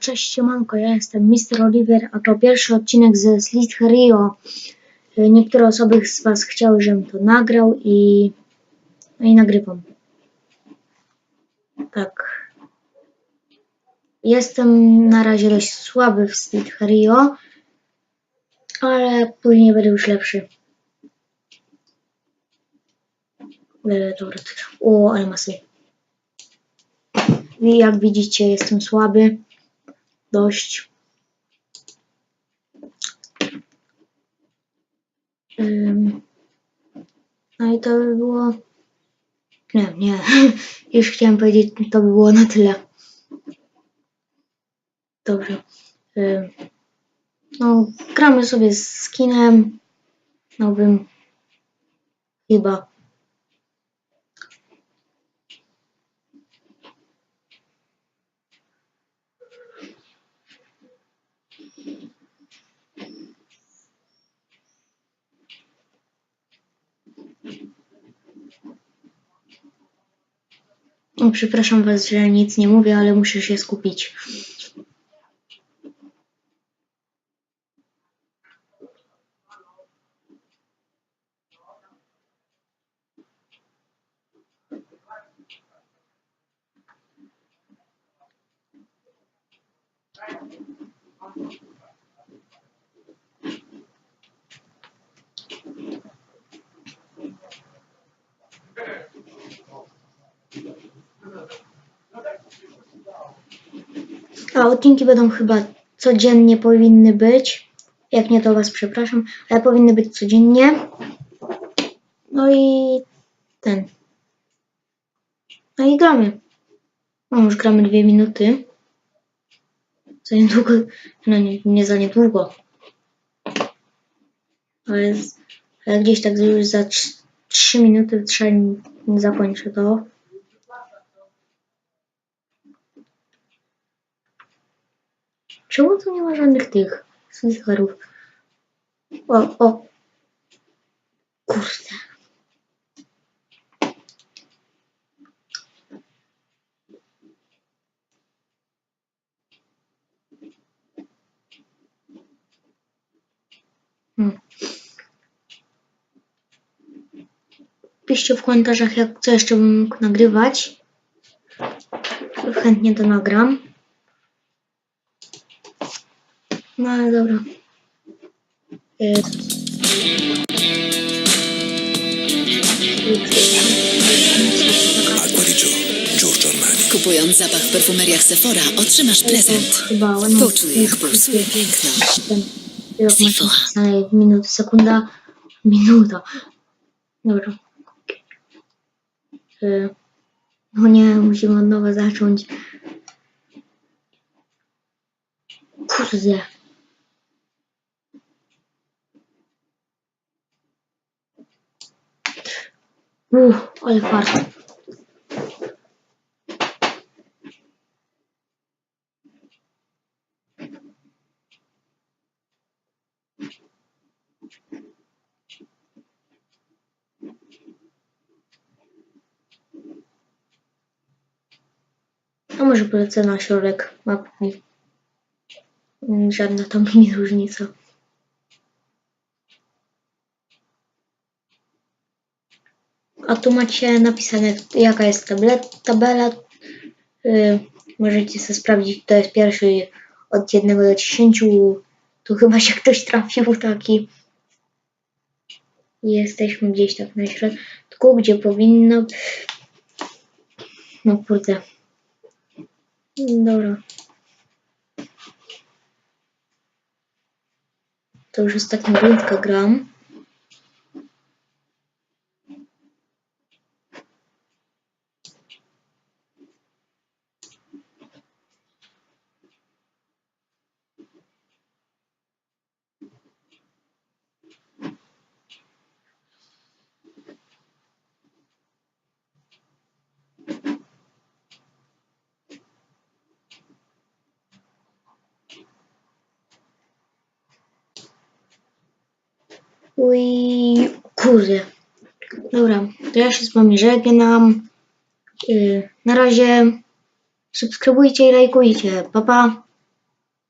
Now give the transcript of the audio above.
Cześć siemanko, ja jestem Mr. Oliver, a to pierwszy odcinek ze Slit Rio. Y, Niektóre osoby z Was chciały, żebym to nagrał i... No i nagrywam. Tak. Jestem na razie dość słaby w Slit Rio, ale później będę już lepszy. Dobra, o, ale masy. I jak widzicie, jestem słaby. Dość. No i to by było. Nie, nie. Już chciałem powiedzieć, to by było na tyle. Dobrze. No, gramy sobie z skinem nowym. Chyba. Przepraszam Was, że nic nie mówię, ale muszę się skupić. A odcinki będą chyba codziennie powinny być. Jak nie, to Was przepraszam, ale powinny być codziennie. No i ten. No i gramy. No już gramy dwie minuty. Za niedługo, no nie, nie za niedługo. Ale, ale gdzieś tak już za trz- trzy minuty trzeba zakończę to. Czemu tu nie ma żadnych tych slicerów? O, o. Kurde. Hmm. Piszcie w komentarzach, jak co jeszcze bym mógł nagrywać. Chętnie to nagram. No ale dobra. Kupując zapach w perfumeriach Sephora otrzymasz prezent. No, Poczuj, jak pulsuje piękno. Sephora. napisane minut, sekunda, minuta. Dobra. Y, No nie, musimy od nowa zacząć. Kurde. Uff, ale fart. A może polecę na środek mapki. Mm, Żadna tam nie różnica. A tu macie napisane, jaka jest tablet, tabela. Y, możecie sobie sprawdzić, to jest pierwszy od 1 do 10. Tu chyba się ktoś trafił taki. Jesteśmy gdzieś tak na środku, gdzie powinno. No kurde. Dobra. To już ostatnia rundka gram. Uj, kurde. Dobra, to ja się z wami żegnam. Yy, na razie subskrybujcie i lajkujcie. Pa, pa.